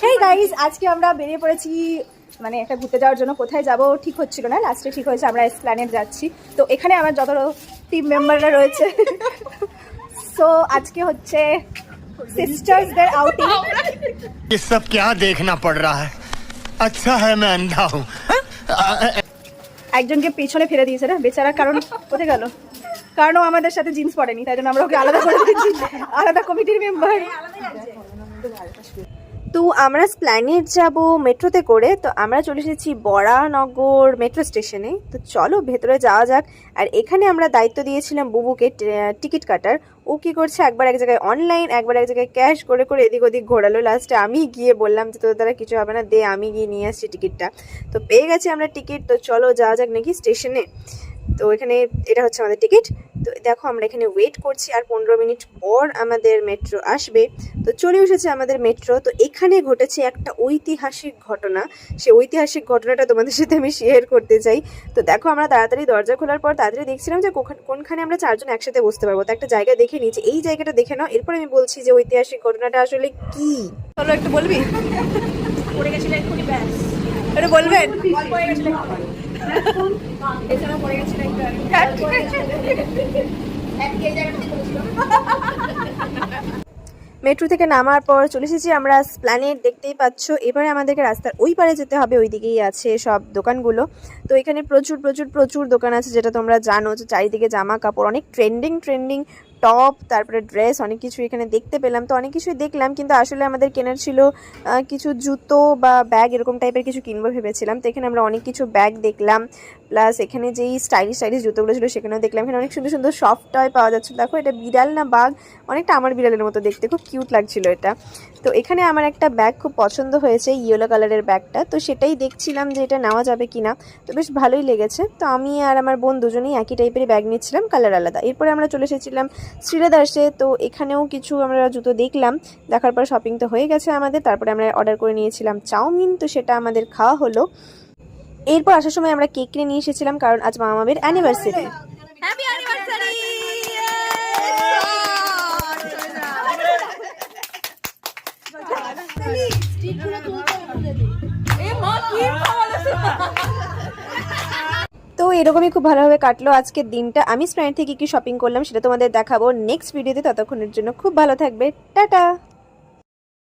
Hey guys আজকে আমরা বেরিয়ে পড়েছি মানে একটা ঘুরতে যাওয়ার জন্য কোথায় যাব ঠিক হচ্ছিল না লাস্টে ঠিক হয়েছে আমরা এসপ্ল্যানেট যাচ্ছি তো এখানে আমার যত টিম মেম্বাররা রয়েছে সো আজকে হচ্ছে সিস্টার্সদের আউটিং ये सब क्या देखना पड़ रहा है अच्छा है मैं अंधा हूँ একজনকে পেছনে ফেলে দিয়েছে না বেচারা কারণ কোথায় গেল কারণ ও আমাদের সাথে জিন্স পড়েনি তাই জন্য আমরা ওকে আলাদা করে দিয়েছি আলাদা কমিটির মেম্বার তো আমরা স্প্ল্যানেট যাব মেট্রোতে করে, তো আমরা চলে এসেছি বরানগর মেট্রো স্টেশনে। তো চলো ভেতরে যাওয়া যাক। আর এখানে আমরা দায়িত্ব দিয়েছিলাম বুবুকে টিকিট কাটার। ও কি করছে? একবার এক জায়গায় অনলাইন একবার এক জায়গায় ক্যাশ করে করে এদিক ওদিক ঘোরালো। লাস্টে আমি গিয়ে বললাম যে, তোদের দ্বারা কিছু হবে না, দে, আমি গিয়ে নিয়ে আসছি টিকিটটা। তো পেয়ে গেছি আমরা টিকিট। তো চলো যাওয়া যাক নাকি স্টেশনে। তো এখানে এটা হচ্ছে আমাদের টিকিট। তো দেখো আমরা এখানে ওয়েট করছি আর পনেরো মিনিট পর আমাদের মেট্রো আসবে। তো চলে এসেছে আমাদের মেট্রো তো এখানে ঘটেছে একটা ঐতিহাসিক ঘটনা। সেই ঐতিহাসিক ঘটনাটা তোমাদের সাথে আমি শেয়ার করতে চাই। তো দেখো আমরা তাড়াতাড়ি দরজা খোলার পর তাড়াতাড়ি দেখছিলাম যে কোখান- কোনখানে আমরা চারজন একসাথে বসতে পারব। তো একটা জায়গা দেখে নিয়েছি এই জায়গাটা দেখে নাও। এরপর আমি বলছি যে ঐতিহাসিক ঘটনাটা আসলে কি? চলো একটু বলবি? পড়ে গেছিল এক্ষুনি ব্যাস। একটু বলবেন? হয়ে পড়ে গেছিল মেট্রো থেকে নামার পর চলে এসেছি আমরা প্ল্যানেট দেখতেই পাচ্ছ। এবারে আমাদেরকে রাস্তার ওই পারে যেতে হবে ওই দিকেই আছে সব দোকানগুলো। তো এখানে প্রচুর প্রচুর প্রচুর দোকান আছে যেটা তোমরা জানো যে চারিদিকে জামা কাপড় অনেক ট্রেন্ডিং ট্রেন্ডিং টপ তারপরে ড্রেস অনেক কিছু এখানে দেখতে পেলাম। তো অনেক কিছুই দেখলাম, কিন্তু আসলে আমাদের কেনার ছিল কিছু জুতো বা ব্যাগ এরকম টাইপের কিছু কিনবো ভেবেছিলাম। তো এখানে আমরা অনেক কিছু ব্যাগ দেখলাম প্লাস এখানে যেই স্টাইলিশ স্টাইলিশ জুতোগুলো ছিল সেখানেও দেখলাম। এখানে অনেক সুন্দর সুন্দর সফট টয় পাওয়া যাচ্ছে। দেখো, এটা বিড়াল না বাঘ? অনেকটা আমার বিড়ালের মতো দেখতে, খুব কিউট লাগছিল এটা। তো এখানে আমার একটা ব্যাগ খুব পছন্দ হয়েছে ইয়েলো কালারের ব্যাগটা তো সেটাই দেখছিলাম যে এটা নেওয়া যাবে কিনা। তো বেশ ভালোই লেগেছে। তো আমি আর আমার বোন দুজনেই একই টাইপের ব্যাগ নিচ্ছিলাম কালার আলাদা। এরপরে আমরা চলে এসেছিলাম শ্রীলেদার্সে তো এখানেও কিছু আমরা জুতো দেখলাম। দেখার পর শপিং তো হয়ে গেছে আমাদের তারপরে আমরা অর্ডার করে নিয়েছিলাম চাউমিন তো সেটা আমাদের খাওয়া হলো। এরপর আসার সময় আমরা কেক কিনে নিয়ে এসেছিলাম কারণ আজ মামা মামির অ্যানিভার্সারি হ্যাপি অ্যানিভার্সারি তো এরকমই খুব ভালোভাবে কাটলো আজকের দিনটা। আমি স্প্রাইন থেকে কি শপিং করলাম সেটা তোমাদের দেখাবো নেক্সট ভিডিওতে ততক্ষণের জন্য খুব ভালো থাকবে। টাটা!